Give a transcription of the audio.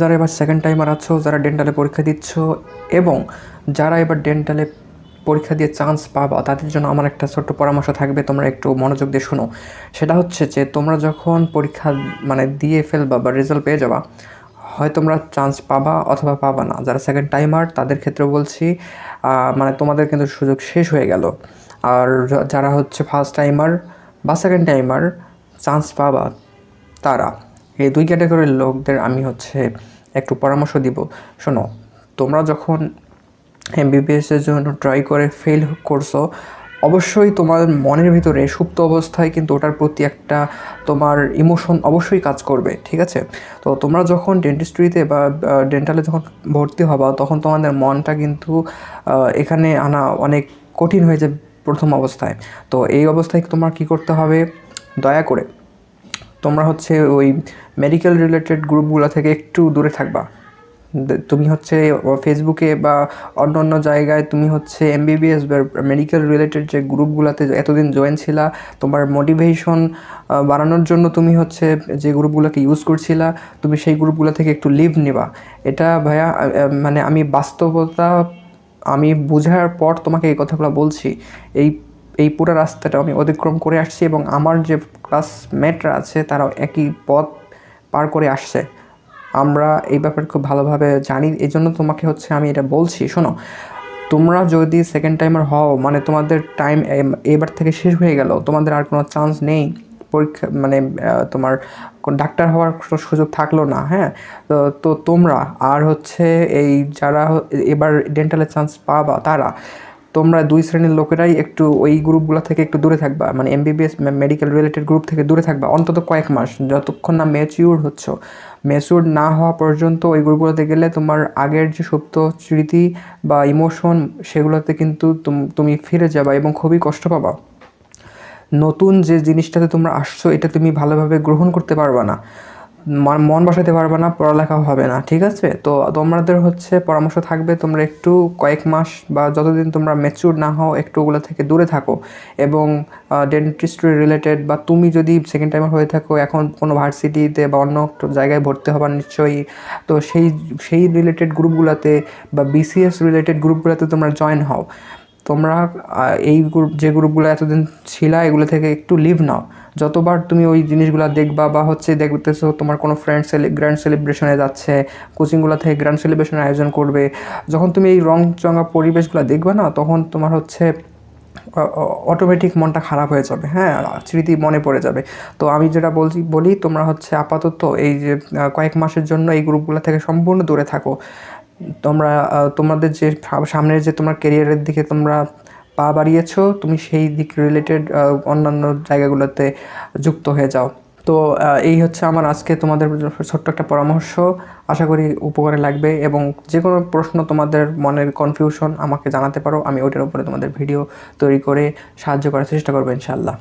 যারা এবার second timer আছো, যারা ডেন্টালে পরীক্ষা দিচ্ছ এবং যারা এবার ডেন্টালে পরীক্ষা দিয়ে চান্স পাবা, তাদের জন্য আমার একটা ছোট্ট পরামর্শ থাকবে, তোমরা একটু মনোযোগ দিয়ে শোনো। সেটা হচ্ছে যে, তোমরা যখন পরীক্ষা মানে দিয়ে ফেলবা বা রেজাল্ট পেয়ে যাবা, হয় তোমরা চান্স পাবা অথবা পাবা না। যারা সেকেন্ড টাইমার তাদের ক্ষেত্রে বলছি মানে তোমাদের কিন্তু সুযোগ শেষ হয়ে গেল। আর যারা হচ্ছে ফার্স্ট টাইমার বা সেকেন্ড টাইমার চান্স পাবা তারা। এই দুই ক্যাটাগরির লোকদের আমি হচ্ছে একটু পরামর্শ দিব। শোনো, তোমরা যখন এমবিবিএসের জন্য ট্রাই করে ফেল করছ, অবশ্যই তোমার মনের ভিতরে সুপ্ত অবস্থায় কিন্তু ওটার প্রতি একটা তোমার ইমোশন অবশ্যই কাজ করবে, ঠিক আছে? তো তোমরা যখন ডেন্টিস্ট্রিতে বা ডেন্টালে যখন ভর্তি হবা, তখন তোমাদের মনটা কিন্তু এখানে আনা অনেক কঠিন হয়ে যায় প্রথম অবস্থায়। তো এই অবস্থায় তোমার কি করতে হবে? দয়া করে তোমরা হচ্ছে ওই মেডিকেল রিলেটেড গ্রুপগুলো থেকে একটু দূরে থাকবা। তুমি হচ্ছে ফেসবুকে বা অন্য অন্য জায়গায় তুমি হচ্ছে এমবিবিএস বা মেডিকেল রিলেটেড যে গ্রুপগুলোতে এতদিন জয়েন ছিলা, তোমার মোটিভেশন বাড়ানোর জন্য তুমি হচ্ছে যে গ্রুপগুলোকে ইউজ করছিলা, তুমি সেই গ্রুপগুলো থেকে একটু লিভ নিবা। এটা ভাইয়া মানে আমি বাস্তবতা, আমি বোঝার পর তোমাকে এই কথাগুলো বলছি। এই এই পুরো রাস্তাটা আমি অতিক্রম করে আসছি এবং আমার যে ক্লাসমেটরা আছে, তারাও একই পথ পার করে আসছে। আমরা এই ব্যাপারে খুব ভালোভাবে জানি। এই জন্য তোমাকে হচ্ছে আমি এটা বলছি। শোনো, তোমরা যদি সেকেন্ড টাইমার হও মানে তোমাদের টাইম এবার থেকে শেষ হয়ে গেল, তোমাদের আর কোনো চান্স নেই। পরীক্ষা মানে তোমার ডাক্তার হওয়ার সুযোগ থাকল না হ্যাঁ? তো তোমরা আর হচ্ছে এই যারা এবার ডেন্টালের চান্স পাবা, তারা তোমরা দুই শ্রেণির লোকেরাই একটু ওই গ্রুপগুলো থেকে একটু দূরে থাকবা মানে এমবিবিএস মেডিকেল রিলেটেড গ্রুপ থেকে দূরে থাকবা, অন্তত কয়েক মাস, যতক্ষণ না ম্যাচিউর হচ্ছ। ম্যাচিউর না হওয়া পর্যন্ত ওই গ্রুপগুলোতে গেলে তোমার আগের যে সুপ্ত স্মৃতি বা ইমোশন সেগুলোতে কিন্তু তুম- তুমি ফিরে যাবা এবং খুবই কষ্ট পাবা। নতুন যে জিনিসটাতে তোমরা আসছো, এটা তুমি ভালোভাবে গ্রহণ করতে পারবা না। মন- বসাতে পারবে না, পড়ালেখা হবে না, ঠিক আছে? তো তোমাদের হচ্ছে পরামর্শ থাকবে তোমরা একটু কয়েক মাস বা যতদিন তোমরা ম্যাচিউর না হও, একটু ওগুলো থেকে দূরে থাকো। এবং ডেন্টিস্ট্রি রিলেটেড বা তুমি যদি সেকেন্ড টাইমার হয়ে থাকো, এখন কোনো ভার্সিটিতে বা অন্য জায়গায় ভর্তি হবার নিশ্চয়ই, তো সেই সেই রিলেটেড গ্রুপগুলোতে বা বিসিএস রিলেটেড গ্রুপগুলোতে তোমরা জয়েন হও। তোমরা এই গ্রুপ যে গ্রুপগুলো এতদিন ছিলা, এগুলো থেকে একটু লিভ নাও। যতবার তুমি ওই জিনিসগুলো দেখবা বা হচ্ছে দেখতেছো, তোমার কোনো ফ্রেন্ড সেলি গ্র্যান্ড সেলিব্রেশনে যাচ্ছে কোচিংগুলো থেকে গ্র্যান্ড সেলিব্রেশনের আয়োজন করবে, যখন তুমি এই রং চঙা পরিবেশগুলো দেখবা না, তখন তোমার হচ্ছে অটোমেটিক মনটা খারাপ হয়ে যাবে হ্যাঁ? স্মৃতি মনে পড়ে যাবে। তো আমি যেটা বলছি, বলি তোমরা হচ্ছে আপাতত এই যে কয়েক মাসের জন্য এই গ্রুপগুলো থেকে সম্পূর্ণ দূরে থাকো। তোমরা তোমাদের যে সামনের যে তোমার কেরিয়ারের দিকে তোমরা পা বাড়িয়েছো, তুমি সেই দিক রিলেটেড অন্যান্য জায়গাগুলোতে যুক্ত হয়ে যাও। তো এই হচ্ছে আমার আজকে তোমাদের ছোট্ট একটা পরামর্শ। আশা করি উপকারে লাগবে এবং যে কোনো প্রশ্ন তোমাদের মনের কনফিউশন আমাকে জানাতে পারো। আমি ওইটার উপরে তোমাদের ভিডিও তৈরি করে সাহায্য করার চেষ্টা করব ইনশাল্লাহ